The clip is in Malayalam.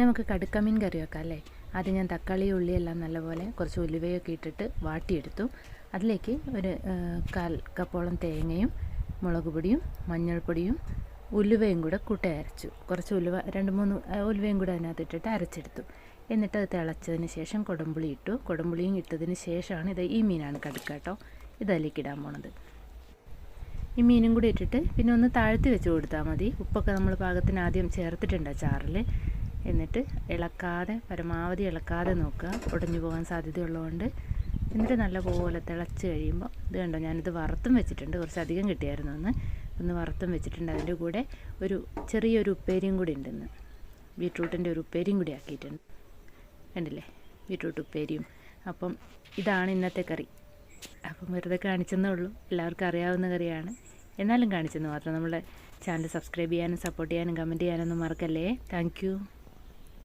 നമുക്ക് കടുക്കമീൻ കറി വെക്കാം അല്ലേ? ആദ്യം ഞാൻ തക്കാളി ഉള്ളിയെല്ലാം നല്ലപോലെ കുറച്ച് ഉലുവയൊക്കെ ഇട്ടിട്ട് വാട്ടിയെടുത്തു. അതിലേക്ക് ഒരു കാൽ കപ്പോളം തേങ്ങയും മുളക് പൊടിയും മഞ്ഞൾപ്പൊടിയും ഉലുവയും കൂടെ കൂട്ടി അരച്ചു. കുറച്ച് ഉലുവ രണ്ട് മൂന്ന് ഉലുവയും കൂടെ അതിനകത്ത് ഇട്ടിട്ട് അരച്ചെടുത്തു. എന്നിട്ട് അത് തിളച്ചതിന് ശേഷം കൊടമ്പുളി ഇട്ടു. കൊടമ്പുളിയും ഇട്ടതിന് ശേഷമാണ് ഇത് ഈ മീനാണ് കടുക്ക കേട്ടോ. ഇടാൻ പോണത്. ഈ മീനും കൂടി ഇട്ടിട്ട് പിന്നെ ഒന്ന് താഴ്ത്തി വെച്ച് കൊടുത്താൽ മതി. ഉപ്പൊക്കെ നമ്മൾ പാകത്തിന് ആദ്യം ചേർത്തിട്ടുണ്ട് ചാറിൽ എന്നിട്ട് ഇളക്കാതെ പരമാവധി ഇളക്കാതെ നോക്കുക. ഉടഞ്ഞു പോകാൻ സാധ്യതയുള്ളതുകൊണ്ട്. എന്നിട്ട് നല്ലപോലെ തിളച്ച് കഴിയുമ്പോൾ ഇത് കണ്ടോ ഞാനിത് വറുത്തും വെച്ചിട്ടുണ്ട്. കുറച്ചധികം കിട്ടിയായിരുന്നു ഒന്ന് ഒന്ന് വറുത്തും വെച്ചിട്ടുണ്ട്. അതിന്റെ കൂടെ ഒരു ചെറിയൊരു ഉപ്പേരിയും കൂടി ഉണ്ടെന്ന്. ബീട്രൂട്ടിന്റെ ഒരു ഉപ്പേരിയും കൂടി ആക്കിയിട്ടുണ്ട്. കണ്ടില്ലേ? ബീട്രൂട്ട് ഉപ്പേരിയും. അപ്പം ഇതാണ് ഇന്നത്തെ കറി. അപ്പം വെറുതെ കാണിച്ചെന്നേ ഉള്ളൂ. എല്ലാവർക്കും അറിയാവുന്ന കറിയാണ്. എന്നാലും കാണിച്ചെന്ന് മാത്രം. നമ്മുടെ ചാനൽ സബ്സ്ക്രൈബ് ചെയ്യാനും സപ്പോർട്ട് ചെയ്യാനും കമന്റ് ചെയ്യാനൊന്നും മറക്കല്ലേ? താങ്ക്